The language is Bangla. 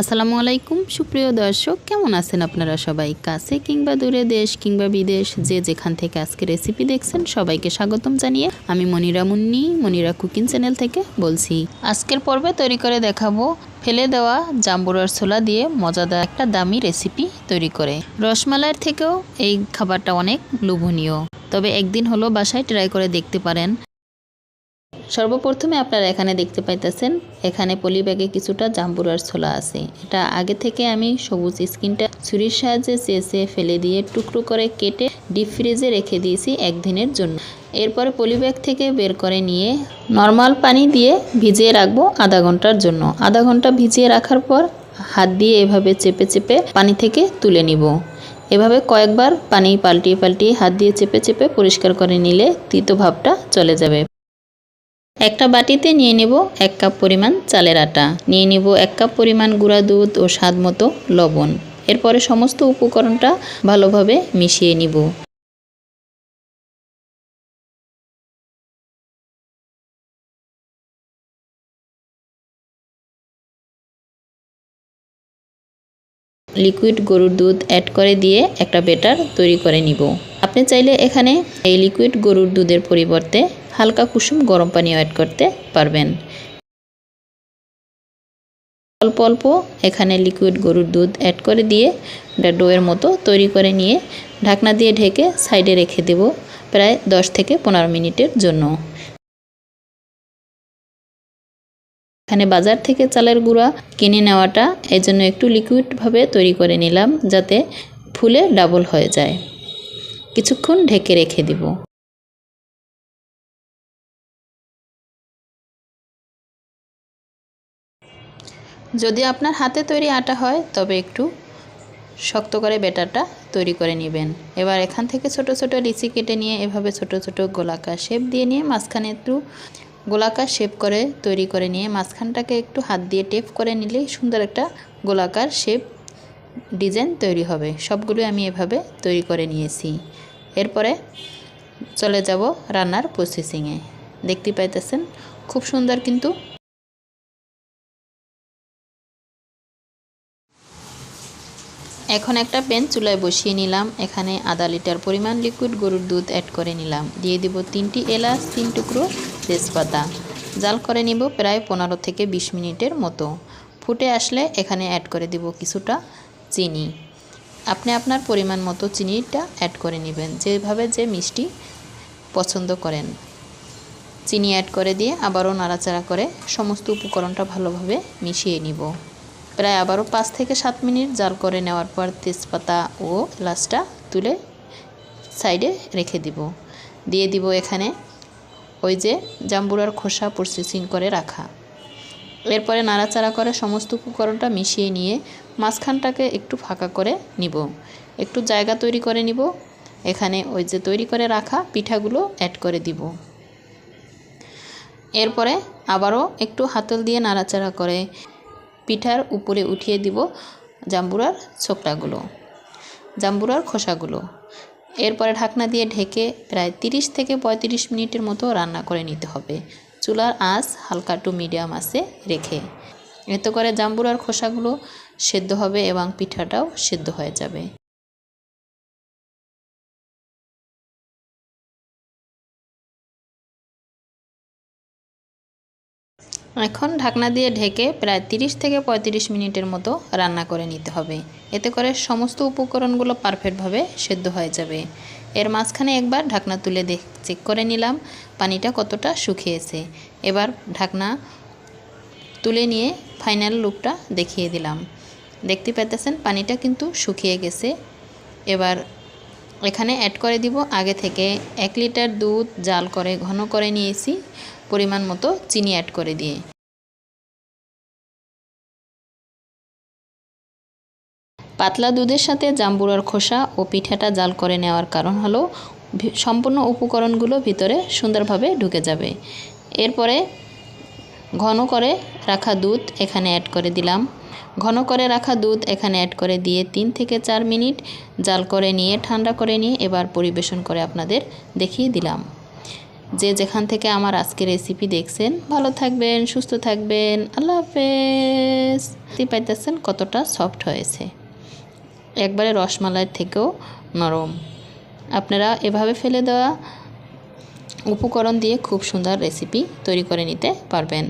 আসসালামু আলাইকুম, সুপ্রিয় দর্শক, কেমন আছেন আপনারা সবাই? কাছে কিংবা দূরে দেশ কিংবা বিদেশ, যে যেখান থেকে আজকে রেসিপি দেখছেন, সবাইকে স্বাগতম জানিয়ে আমি মনিরা মুন্নি, মনিরা কুকিং চ্যানেল থেকে বলছি। আজকের পর্বে তৈরি করে দেখাবো ফেলে দেওয়া জাম্বুরার ছোলা দিয়ে মজাদার একটা দামি রেসিপি তৈরি করে। রসমালাইয়ের থেকেও এই খাবারটা অনেক লোভনীয়। তবে একদিন হলো বাসায় ট্রাই করে দেখতে পারেন। সর্বপ্রথমে আপনারা এখানে দেখতে পাইতেছেন, এখানে পলি ব্যাগে কিছুটা জাম্বুরার ছোলা আছে। এটা আগে থেকে আমি সবুজ স্কিনটা ছুরির সাহায্যে চেঁচে ফেলে দিয়ে টুকরো করে কেটে ডিপ ফ্রিজে রেখে দিয়েছি একদিনের জন্য। এরপরে পলি ব্যাগ থেকে বের করে নিয়ে নর্মাল পানি দিয়ে ভিজিয়ে রাখব আধা ঘণ্টার জন্য। আধা ঘণ্টা ভিজিয়ে রাখার পর হাত দিয়ে এভাবে চেপে চেপে পানি থেকে তুলে নিব। এভাবে কয়েকবার পানি পাল্টিয়ে পাল্টিয়ে হাত দিয়ে চেপে চেপে পরিষ্কার করে নিলে তিতো ভাবটা চলে যাবে। একটা বাটিতে নিয়ে নেব এক কাপ পরিমাণ চালের আটা। নিয়ে নেব এক কাপ পরিমাণ গুঁড়া দুধ ও স্বাদ মতো লবণ। এরপরে সমস্ত উপকরণটা ভালোভাবে মিশিয়ে নিব। লিকুইড গরুর দুধ অ্যাড করে দিয়ে একটা বেটার তৈরি করে নিব। আপনি চাইলে এখানে এই লিকুইড গরুর দুধের পরিবর্তে হালকা কুসুম গরম পানি অ্যাড করতে পারবেন। অল্প অল্প এখানে লিকুইড গরুর দুধ অ্যাড করে দিয়ে ডোয়ের মতো তৈরি করে নিয়ে ঢাকনা দিয়ে ঢেকে সাইডে রেখে দেব প্রায় দশ থেকে পনেরো মিনিটের জন্য। এখানে বাজার থেকে চালের গুঁড়া কিনে নেওয়াটা এই জন্য একটু লিকুইডভাবে তৈরি করে নিলাম যাতে ফুলে ডাবল হয়ে যায়। কিছুক্ষণ ঢেকে রেখে দিব। যদি আপনার হাতে তৈরি আটা হয়, তবে একটু শক্ত করে বেটারটা তৈরি করে নেবেন। এবার এখান থেকে ছোট ছোট লিচি কেটে নিয়ে, এভাবে ছোট ছোট গোলাকার শেপ দিয়ে নিয়ে মাঝখানে একটু গোলাকার শেপ করে তৈরি করে নিয়ে, মাঝখানটাকে একটু হাত দিয়ে টেপ করে নিলেই সুন্দর একটা গোলাকার শেপ ডিজাইন তৈরি হবে। সবগুলো আমি এভাবে তৈরি করে নিয়েছি। এরপরে চলে যাব রান্নার প্রসেসিংয়ে। দেখতে পাইতেছেন, খুব সুন্দর কিন্তু। এখন একটা প্যান চুলায় বসিয়ে নিলাম। এখানে আধা লিটার পরিমাণ লিকুইড গরুর দুধ অ্যাড করে নিলাম। দিয়ে দিব তিনটি এলাচ, তিন টুকরো তেজপাতা। জাল করে নিব প্রায় পনেরো থেকে বিশ মিনিটের মতো। ফুটে আসলে এখানে অ্যাড করে দিব কিছুটা চিনি। আপনি আপনার পরিমাণ মতো চিনিটা অ্যাড করে নেবেন, যেভাবে যে মিষ্টি পছন্দ করেন। চিনি অ্যাড করে দিয়ে আবারও নাড়াচাড়া করে সমস্ত উপকরণটা ভালোভাবে মিশিয়ে নিব। প্রায় আবারও পাঁচ থেকে সাত মিনিট জাল করে নেওয়ার পর তেজপাতা ও এলাচটা তুলে সাইডে রেখে দিব। দিয়ে দিব এখানে ওই যে জাম্বুরার খোসা প্রসেসিং করে রাখা। এরপরে নাড়াচাড়া করে সমস্ত উপকরণটা মিশিয়ে নিয়ে মাঝখানটাকে একটু ফাঁকা করে নিব। একটু জায়গা তৈরি করে নিব। এখানে ওই যে তৈরি করে রাখা পিঠাগুলো অ্যাড করে দিব। এরপরে আবারও একটু হাতল দিয়ে নাড়াচাড়া করে পিঠার উপরে উঠিয়ে দিব জাম্বুরার ছোকরাগুলো জাম্বুরার খোসাগুলো। এরপরে ঢাকনা দিয়ে ঢেকে প্রায় 30 থেকে ৩৫ মিনিটের মতো রান্না করে নিতে হবে। চুলার আঁচ হালকা টু মিডিয়াম আছে রেখে এতে করে জাম্বুরার খোসাগুলো সেদ্ধ হবে এবং পিঠাটাও সেদ্ধ হয়ে যাবে। এখন ঢাকনা দিয়ে ঢেকে প্রায় 30 থেকে 35 মিনিটের মতো রান্না করে নিতে হবে। এতে করে সমস্ত উপকরণগুলো পারফেক্টভাবে সেদ্ধ হয়ে যাবে। এর মাঝখানে একবার ঢাকনা তুলে দেখ, চেক করে নিলাম, পানিটা কতটা শুকিয়েছে। এবার ঢাকনা তুলে নিয়ে ফাইনাল লুকটা দেখিয়ে দিলাম। দেখতে পেতেছেন পানিটা কিন্তু শুকিয়ে গেছে। এবার এখানে অ্যাড করে দিব, আগে থেকে এক লিটার দুধ জাল করে, ঘন করে নিয়েছি, পরিমাণ মতো চিনি অ্যাড করে দিয়ে। পাতলা দুধের সাথে জাম্বুরার খোসা ও পিঠাটা জাল করে নেওয়ার কারণ হলো সম্পূর্ণ উপকরণগুলো ভিতরে সুন্দরভাবে ঢুকে যাবে। এরপরে ঘন করে রাখা দুধ এখানে অ্যাড করে দিলাম। ঘন করে রাখা দুধ এখানে অ্যাড করে দিয়ে তিন থেকে চার মিনিট জাল করে নিয়ে, ঠান্ডা করে নিয়ে এবার পরিবেশন করে আপনাদের দেখিয়ে দিলাম। যে যেখান থেকে আমার আজকে রেসিপি দেখছেন, ভালো থাকবেন, সুস্থ থাকবেন, আল্লাহ হাফেজ। পাইতেছেন কতটা সফট হয়েছে। একবারে রসমালাইয়ের থেকেও নরম। আপনারা এভাবে ফেলে দেওয়া উপকরণ দিয়ে খুব সুন্দর রেসিপি তৈরি করে নিতে পারবেন।